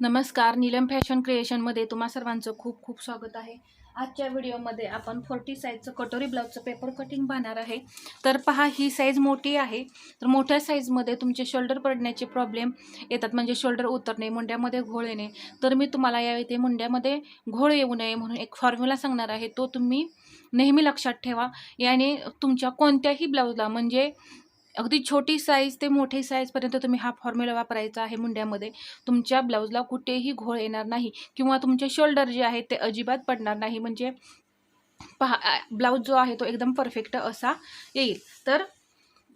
नमस्कार नीलम फॅशन क्रिएशनमध्ये तुम्हा सर्वांचं खूप खूप स्वागत आहे. आजच्या व्हिडिओमध्ये आपण फोर्टी साईजचं कटोरी ब्लाऊजचं पेपर कटिंग पाहणार आहे. तर पहा ही साईज मोठी आहे. तर मोठ्या साईजमध्ये तुमचे शोल्डर पडण्याचे प्रॉब्लेम येतात. म्हणजे शोल्डर उतरणे मुंड्यामध्ये घोळ येणे. तर मी तुम्हाला या इथे मुंड्यामध्ये घोळ येऊ नये म्हणून एक फॉर्म्युला सांगणार आहे. तो तुम्ही नेहमी लक्षात ठेवा. याने तुमच्या कोणत्याही ब्लाऊजला म्हणजे अगदी छोटी साईज ते मोठी साईजपर्यंत तुम्ही हा फॉर्म्युला वापरायचा आहे मुंड्यामध्ये. तुमच्या ब्लाऊजला कुठेही घोळ येणार नाही किंवा तुमचे शोल्डर जे आहेत ते अजिबात पडणार नाही. म्हणजे पहा ब्लाऊज जो आहे तो एकदम परफेक्ट असा येईल. तर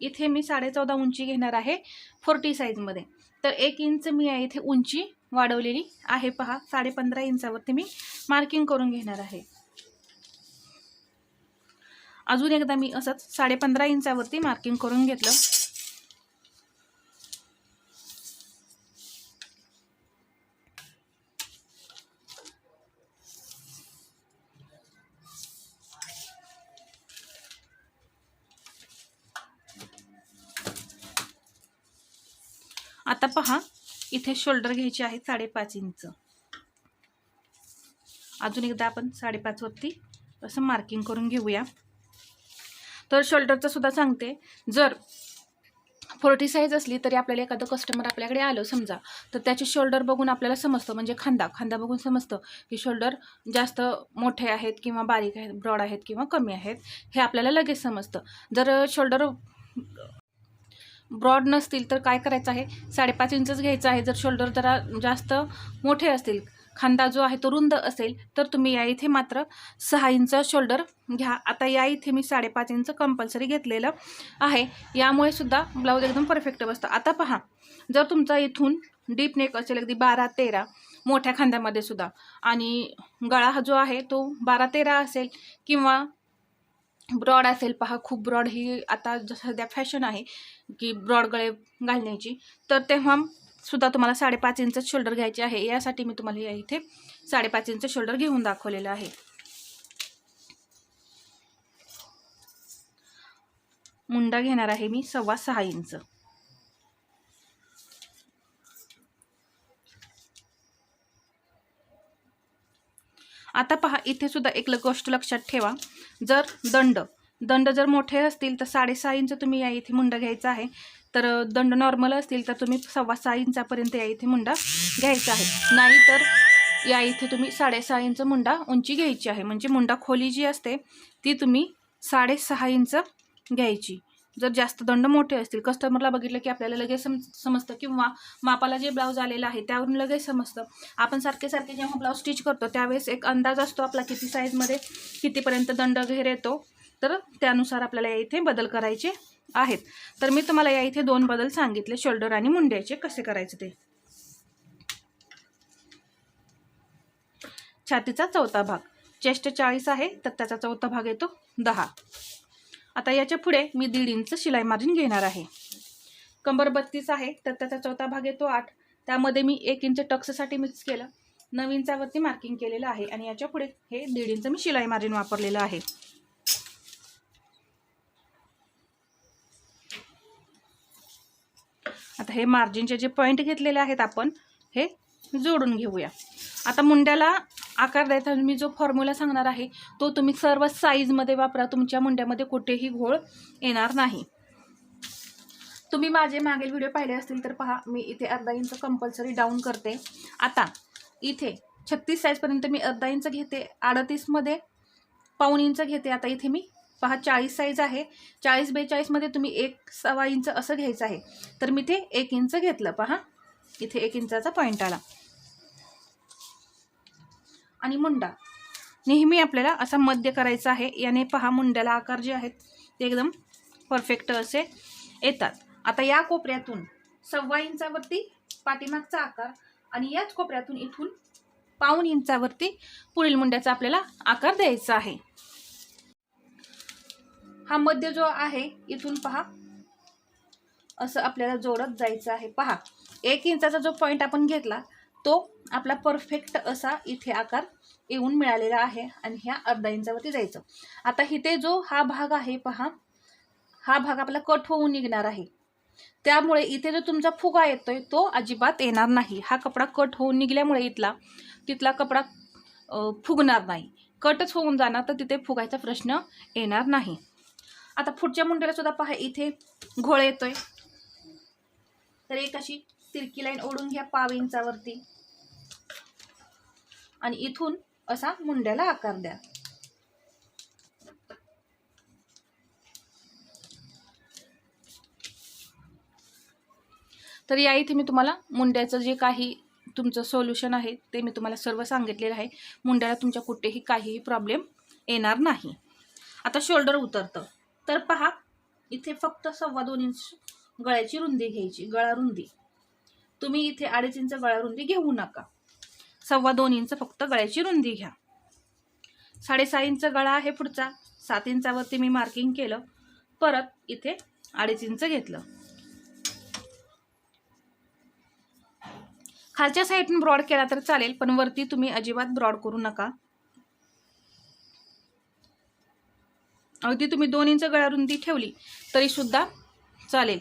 इथे मी साडेचौदा उंची घेणार आहे फोर्टी साईजमध्ये तर एक इंच मी आहे इथे उंची वाढवलेली आहे. पहा साडे पंधरा इंचावरती मी मार्किंग करून घेणार आहे. अजून एकदा मी असंच साडे पंधरा इंचावरती मार्किंग करून घेतलं. आता पहा इथे शोल्डर घ्यायचे आहे साडेपाच इंच. अजून एकदा आपण साडेपाचवरती असं मार्किंग करून घेऊया. तर शोल्डरचं सुद्धा सांगते. जर फोर्टी साईज असली तरी आपल्याला एखादं कस्टमर आपल्याकडे आलं समजा तर त्याचे शोल्डर बघून आपल्याला समजतं. म्हणजे खांदा खांदा बघून समजतं की शोल्डर जास्त मोठे आहेत किंवा बारीक आहेत ब्रॉड आहेत किंवा कमी आहेत हे आपल्याला लगेच समजतं. जर शोल्डर ब्रॉड नसतील तर काय करायचं आहे? साडेपाच इंचच घ्यायचं आहे. जर शोल्डर जरा जास्त मोठे असतील खांदा जो आहे तो रुंद असेल तर तुम्ही या इथे मात्र सहा इंच शोल्डर घ्या. आता या इथे मी साडेपाच इंच कंपल्सरी घेतलेलं आहे. यामुळे सुद्धा ब्लाऊज एकदम परफेक्ट बसतं. आता पहा जर तुमचा इथून डीप नेक असेल अगदी बारा तेरा मोठ्या खांद्यामध्ये सुद्धा आणि गळा हा जो आहे तो बारा तेरा असेल किंवा ब्रॉड असेल पहा खूप ब्रॉड ही आता सध्या फॅशन आहे की ब्रॉड गळे घालण्याची तर तेव्हा सुद्धा तुम्हाला साडेपाच इंच शोल्डर घ्यायचे आहे. यासाठी मी तुम्हाला या इथे साडेपाच इंच शोल्डर घेऊन दाखवलेलं आहे. मुंडा घेणार आहे मी सव्वा सहा इंच. आता पहा इथे सुद्धा एक गोष्ट लक्षात ठेवा. जर दंड दंड जर मोठे असतील तर साडेसहा इंच तुम्ही या इथे मुंडा घ्यायचा आहे. तर दंड नॉर्मल असतील तर तुम्ही सव्वा सहा इंचापर्यंत या इथे मुंडा घ्यायचा आहे. नाही तर या इथे तुम्ही साडेसहा इंच मुंडा उंची घ्यायची आहे. म्हणजे मुंडा खोली जी असते ती तुम्ही साडेसहा इंच घ्यायची. जर जास्त दंड मोठे असतील कस्टमरला बघितलं की आपल्याला लगेच सम समजतं किंवा मापाला जे ब्लाऊज आलेलं आहे त्यावरून लगेच समजतं. आपण सारखे सारखे जेव्हा ब्लाऊज स्टिच करतो त्यावेळेस एक अंदाज असतो आपला किती साईजमध्ये कितीपर्यंत दंड घेर येतो. तर त्यानुसार आपल्याला या इथे बदल करायचे आहेत. तर मी तुम्हाला या इथे दोन बदल सांगितले. शोल्डर आणि मुंड्याचे कसे करायचे ते. छातीचा चौथा भाग. चेस्ट चाळीस आहे तर त्याचा चौथा भाग येतो दहा. आता याच्यापुढे मी दीड इंच शिलाई मार्जिन घेणार आहे. कंबर बत्तीस आहे तर त्याचा चौथा भाग येतो आठ. त्यामध्ये मी एक इंच टक्ससाठी मिक्स केलं. नऊ इंचावरती मार्किंग केलेलं आहे आणि याच्यापुढे हे दीड इंच मी शिलाई मार्जिन वापरलेलं आहे. आता हे मार्जिनचे जे पॉईंट घेतलेले आहेत आपण हे जोडून घेऊया. आता मुंड्याला आकार द्यायचा मी जो फॉर्म्युला सांगणार आहे तो तुम्ही सर्व साईजमध्ये वापरा तुमच्या मुंड्यामध्ये कुठेही घोळ येणार नाही. तुम्ही माझे मागील व्हिडिओ पाहिले असतील तर पहा मी इथे अर्धा इंच कंपल्सरी डाऊन करते. आता इथे छत्तीस साईजपर्यंत मी अर्धा इंच घेते अडतीसमध्ये पाऊन इंच घेते. आता इथे मी पहा चाळीस साईज आहे. चाळीस बेचाळीसमध्ये तुम्ही एक सव्वा इंच असं घ्यायचं आहे. तर मी ते एक इंच घेतलं पहा. इथे एक इंचाचा पॉईंट आला. आणि मुंडा. नेहमी आपल्याला असा मध्य करायचा आहे. याने पहा मुंड्याला आकार जे आहेत ते एकदम परफेक्ट असे येतात. आता या कोपऱ्यातून सव्वा इंचावरती पाठीमागचा आकार आणि याच कोपऱ्यातून इथून पाऊन इंचावरती पुढील मुंड्याचा आपल्याला आकार द्यायचा आहे. हा मध्य जो आहे इथून पहा. असं आपल्याला जोडत जायचं आहे. पहा एक इंचाचा जो पॉईंट आपण घेतला तो आपला परफेक्ट असा इथे आकार येऊन मिळालेला आहे आणि ह्या अर्धा इंचावरती जायचं. आता इथे जो हा भाग आहे पहा हा भाग आपला कट होऊन निघणार आहे. त्यामुळे इथे जो तुमचा फुगा येतोय तो अजिबात येणार नाही. हा कपडा कट होऊन निघल्यामुळे इथला तिथला कपडा फुगणार नाही. कटच होऊन जाणार तर तिथे फुगायचा प्रश्न येणार नाही. आता पुढच्या मुंड्याला सुद्धा पहा इथे घोळ येतोय. तर एक अशी तिरकी लाईन ओढून घ्या पाव इंचावरती आणि इथून असा मुंड्याला आकार द्या. तर या इथे मी तुम्हाला मुंड्याचं जे काही तुमचं सोल्युशन आहे ते मी तुम्हाला सर्व सांगितलेलं आहे. मुंड्याला तुमच्या कुठेही काहीही प्रॉब्लेम येणार नाही. आता शोल्डर उतरतं. तर पहा इथे फक्त सव्वा दोन इंच गळ्याची रुंदी घ्यायची गळा रुंदी. तुम्ही इथे अडीच इंच गळा रुंदी घेऊ नका. सव्वा दोन इंच फक्त गळ्याची रुंदी घ्या. साडेसहा इंच गळा आहे पुढचा. सात इंचावरती मी मार्किंग केलं. परत इथे अडीच इंच घेतलं. खालच्या साईडने ब्रॉड केला तर चालेल पण वरती तुम्ही अजिबात ब्रॉड करू नका. अगदी तुम्ही दोन इंच गळा रुंदी ठेवली तरी सुद्धा चालेल.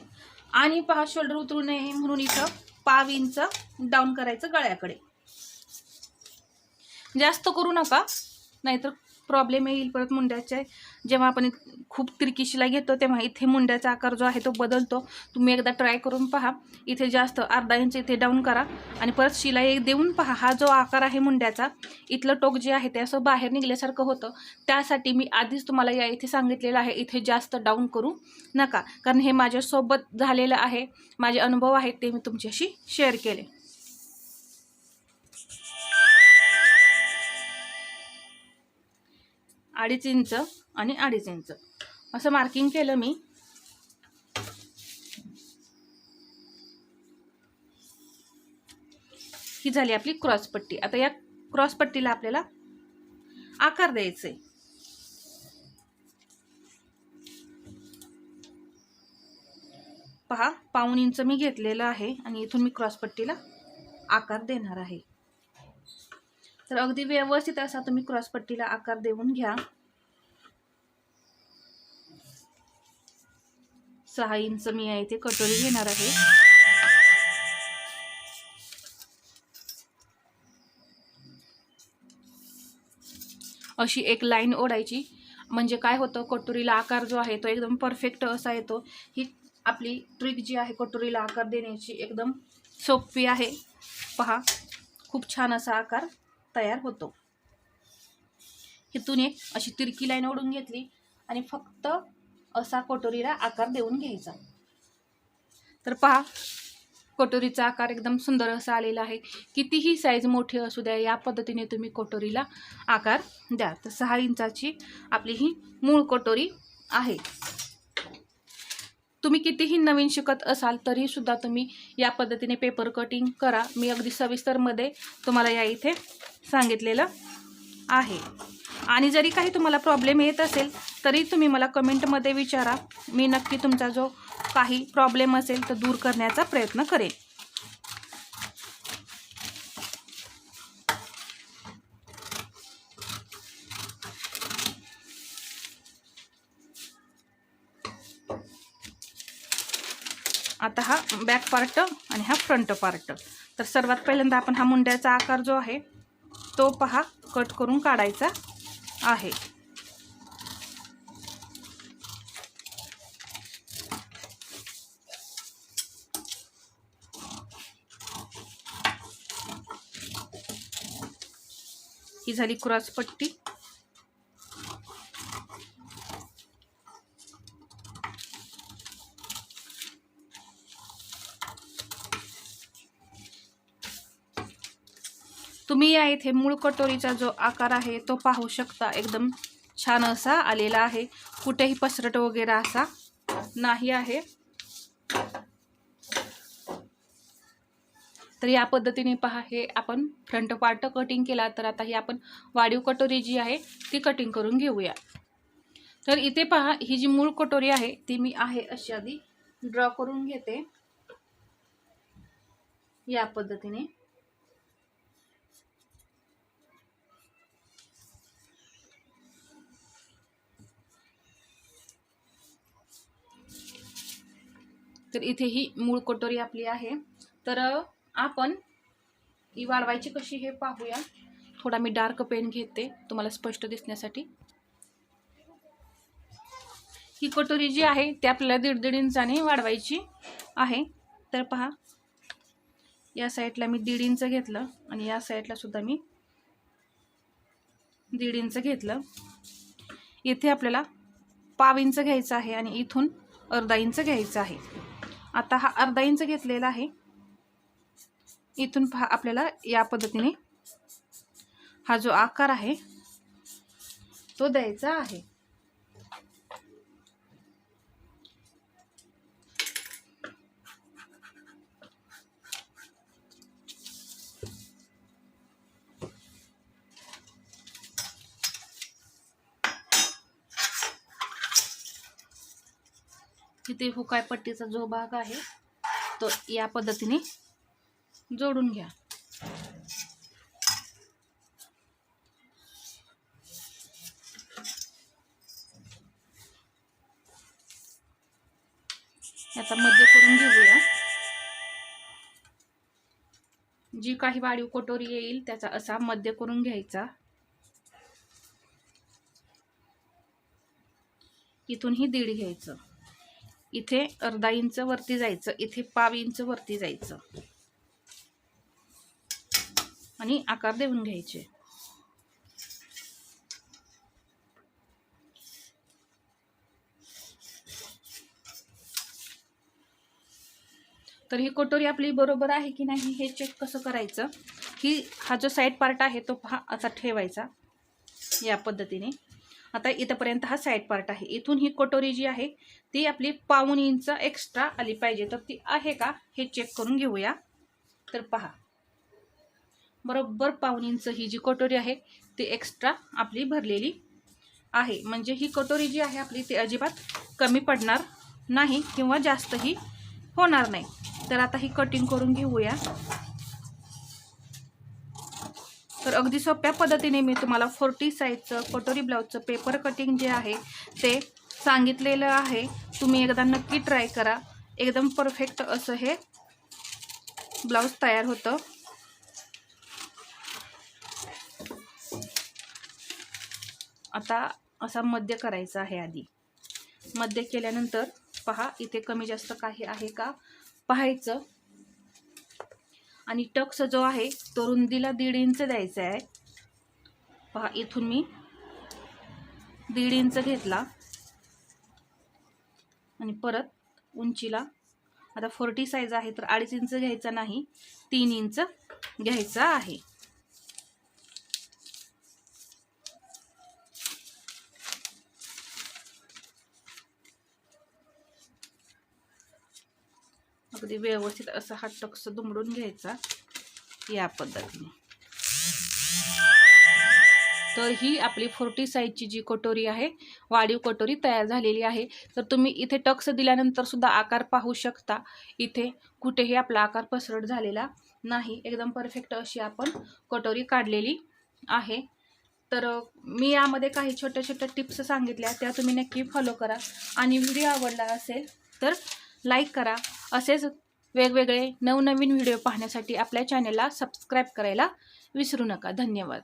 आणि पहा शोल्डर उतरू नये म्हणून इथं पाव इंच डाऊन करायचं गळ्याकडे. जास्त करू नका नाहीतर प्रॉब्लेम येईल परत मुंड्याचे. जेव्हा आपण खूप तिरकी शिलाई घेतो तेव्हा इथे मुंड्याचा आकार जो आहे तो बदलतो. तुम्ही एकदा ट्राय करून पहा. इथे जास्त अर्धा इंच इथे डाऊन करा. आणि परत शिलाई देऊन पहा. हा जो आकार आहे मुंड्याचा इथलं टोक जे आहे ते असं बाहेर निघल्यासारखं होतं. त्यासाठी मी आधीच तुम्हाला या इथे सांगितलेलं आहे इथे जास्त डाऊन करू नका. कारण हे माझ्यासोबत झालेलं आहे. माझे अनुभव आहेत ते मी तुमच्याशी शेअर केले. अडीच इंच आणि अडीच इंच. असं मार्किंग केलं मी. ही झाली आपली क्रॉसपट्टी आता या क्रॉसपट्टीला आपल्याला आकार द्यायचे पहा पाऊन इंच मी घेतलेलं आहे आणि इथून मी क्रॉसपट्टीला आकार देणार आहे. तर अगदी व्यवस्थित असा तुम्ही क्रॉसपट्टीला आकार देऊन घ्या. सहा इंच मी आहे इथे कटोरी घेणार आहे. अशी एक लाईन ओढायची. म्हणजे काय होतं कटोरीला आकार जो आहे तो एकदम परफेक्ट असा येतो. ही आपली ट्रिक जी आहे कटोरीला आकार देण्याची एकदम सोपी आहे. पहा खूप छान असा आकार. तयार होतो. इथून एक अशी तिरकी लाईन ओढून घेतली आणि फक्त असा कटोरीला आकार देऊन घ्यायचा. तर पहा कटोरीचा आकार एकदम सुंदर असा आलेला आहे. कितीही साईज मोठी असू द्या या पद्धतीने तुम्ही कटोरीला आकार द्या. तर सहा इंचाची आपली ही मूळ कटोरी आहे. तुम्ही कितीही नवीन शिकत असाल तरीसुद्धा तुम्ही या पद्धतीने पेपर कटिंग करा. मी अगदी सविस्तरमध्ये तुम्हाला या इथे सांगितलेलं आहे. आणि जरी काही तुम्हाला प्रॉब्लेम येत असेल तरी तुम्ही मला कमेंटमध्ये विचारा. मी नक्की तुमचा जो काही प्रॉब्लेम असेल तर दूर करण्याचा प्रयत्न करेन. आता हा बॅक पार्ट आणि हा फ्रंट पार्ट तर सर्वात पहिल्यांदा आपण हा मुंड्याचा आकार जो आहे तो पहा कट करून काढायचा आहे. ही झाली क्रॉसपट्टी. तुम्ही या इथे मूळ कटोरीचा जो आकार आहे तो पाहू शकता. एकदम छान असा आलेला आहे. कुठेही पसरट वगैरे असा नाही आहे. तर या पद्धतीने पहा हे आपण फ्रंट पार्ट कटिंग केला. तर आता ही आपण वाढीव कटोरी जी आहे ती कटिंग करून घेऊया. तर इथे पहा ही जी मूळ कटोरी आहे ती मी आहे अशी आधी ड्रॉ करून घेते. या पद्धतीने. तर इथे ही मूळ कटोरी आपली आहे. तर आपण ही वाढवायची कशी हे पाहूया. थोडा मी डार्क पेन घेते तुम्हाला स्पष्ट दिसण्यासाठी. ही कटोरी जी आहे ती आपल्याला दीड दीड इंचाने वाढवायची आहे. तर पहा या साईडला मी दीड इंच घेतलं आणि या साईडला सुद्धा मी दीड इंच घेतलं. इथे आपल्याला पाव इंच घ्यायचं आहे आणि इथून अर्धा इंच घ्यायचं आहे. आता हा अर्धा इंच घेतलेला आहे. इथून पहा आपल्याला या पद्धतीने हा जो आकार आहे तो द्यायचा आहे. इथे हुकाय हो पट्टीचा जो भाग आहे तो या पद्धतीने जोडून घ्या. याचा मध्य करून घेऊया. जी काही वाढीव कटोरी येईल त्याचा असा मध्य करून घ्यायचा. इथूनही दीड घ्यायचं. इथे अर्धा इंच वरती जायचं इथे पाव इंच वरती जायचं. आणि आकार देऊन घ्यायचे. तर ही कटोरी आपली बरोबर आहे की नाही हे चेक कसं करायचं? की हा जो साईड पार्ट आहे तो पहा असा ठेवायचा या पद्धतीने. आता इथंपर्यंत हा साईड पार्ट आहे. इथून ही कटोरी जी आहे ती आपली पाऊन इंच एक्स्ट्रा आली पाहिजे. तर ती आहे का? हे चेक करून घेऊया. तर पहा. बरोबर पाऊन इंच ही जी कटोरी आहे ती एक्स्ट्रा आपली भरलेली आहे. म्हणजे ही कटोरी जी आहे आपली ती अजिबात कमी पडणार नाही किंवा जास्तही होणार नाही. तर आता ही कटिंग करून घेऊया. तर अगदी सोप्या पद्धतीने मी तुम्हाला फोर्टी साईजचं कटोरी ब्लाऊजचं पेपर कटिंग जे आहे ते सांगितलेलं आहे. तुम्ही एकदा नक्की ट्राय करा. एकदम परफेक्ट असं हे ब्लाऊज तयार होतं. आता असा मध्य करायचा आहे आधी. मध्य केल्यानंतर पहा इथे कमी जास्त काही आहे का? पाहायचं. आणि टक्स जो आहे तो रुंदीला दीड इंच द्यायचा आहे. पहा इथून मी दीड इंच घेतला. आणि परत उंचीला आता फोर्टी साईज आहे तर अडीच इंच घ्यायचा नाही तीन इंच घ्यायचा आहे. अगदी व्यवस्थित असा हा टक्स दुमडून घ्यायचा या पद्धतीने. तर ही आपली फोर्टी साईजची जी कटोरी आहे वाढीव कटोरी तयार झालेली आहे. तर तुम्ही इथे टक्स दिल्यानंतर सुद्धा आकार पाहू शकता. इथे कुठेही आपला आकार पसरट झालेला नाही. एकदम परफेक्ट अशी आपण कटोरी काढलेली आहे. तर मी यामध्ये काही छोट्या छोट्या टिप्स सांगितल्या. त्या तुम्ही नक्की फॉलो करा. आणि व्हिडिओ आवडला असेल तर लाईक करा. असेच वेगवेगळे नवनवीन व्हिडिओ पाहण्यासाठी आपल्या चॅनलला सबस्क्राईब करायला विसरू नका. धन्यवाद.